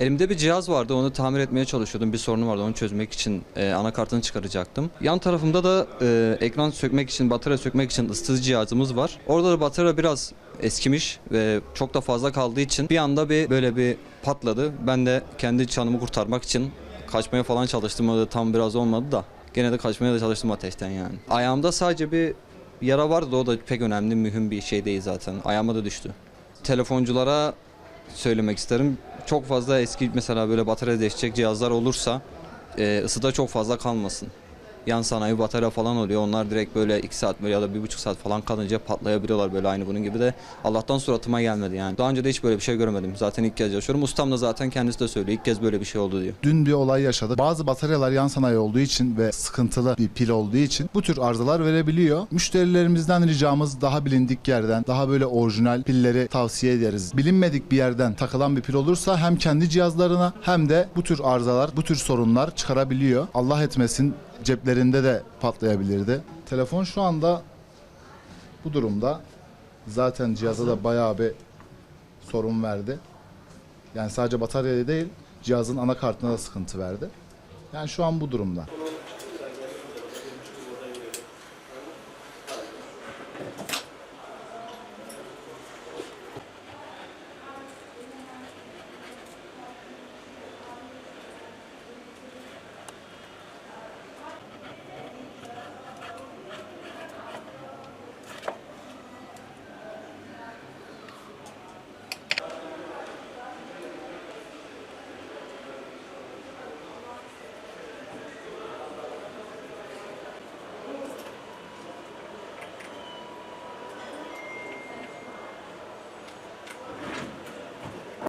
Elimde bir cihaz vardı onu tamir etmeye çalışıyordum. Bir sorunu vardı onu çözmek için e, anakartını çıkaracaktım. Yan tarafımda da e, ekran sökmek için, batarya sökmek için ısıtıcı cihazımız var. Orada da batarya biraz eskimiş ve çok da fazla kaldığı için bir anda bir böyle bir patladı. Ben de kendi canımı kurtarmak için kaçmaya falan çalıştım. O da tam biraz olmadı da. Gene de kaçmaya da çalıştım ateşten yani. Ayağımda sadece bir yara vardı o da pek önemli, mühim bir şey değil zaten. Ayağıma da düştü. Telefonculara söylemek isterim. Çok fazla eski mesela böyle batarya değişecek cihazlar olursa e, ısıda çok fazla kalmasın. Yan sanayi batarya falan oluyor. Onlar direkt böyle 2 saat böyle ya da 1,5 saat falan kalınca patlayabiliyorlar böyle aynı bunun gibi de. Allah'tan suratıma gelmedi yani. Daha önce de hiç böyle bir şey görmedim. Zaten ilk kez yaşıyorum. Ustam da zaten kendisi de söylüyor. İlk kez böyle bir şey oldu diyor. Dün bir olay yaşadık. Bazı bataryalar yan sanayi olduğu için ve sıkıntılı bir pil olduğu için bu tür arızalar verebiliyor. Müşterilerimizden ricamız daha bilindik yerden, daha böyle orijinal pilleri tavsiye ederiz. Bilinmedik bir yerden takılan bir pil olursa hem kendi cihazlarına hem de bu tür arızalar, bu tür sorunlar çıkarabiliyor. Allah etmesin ceplerinde de patlayabilirdi. Telefon şu anda bu durumda. Zaten cihaza da bayağı bir sorun verdi. Yani sadece bataryaya değil, cihazın anakartına da sıkıntı verdi. Yani şu an bu durumda.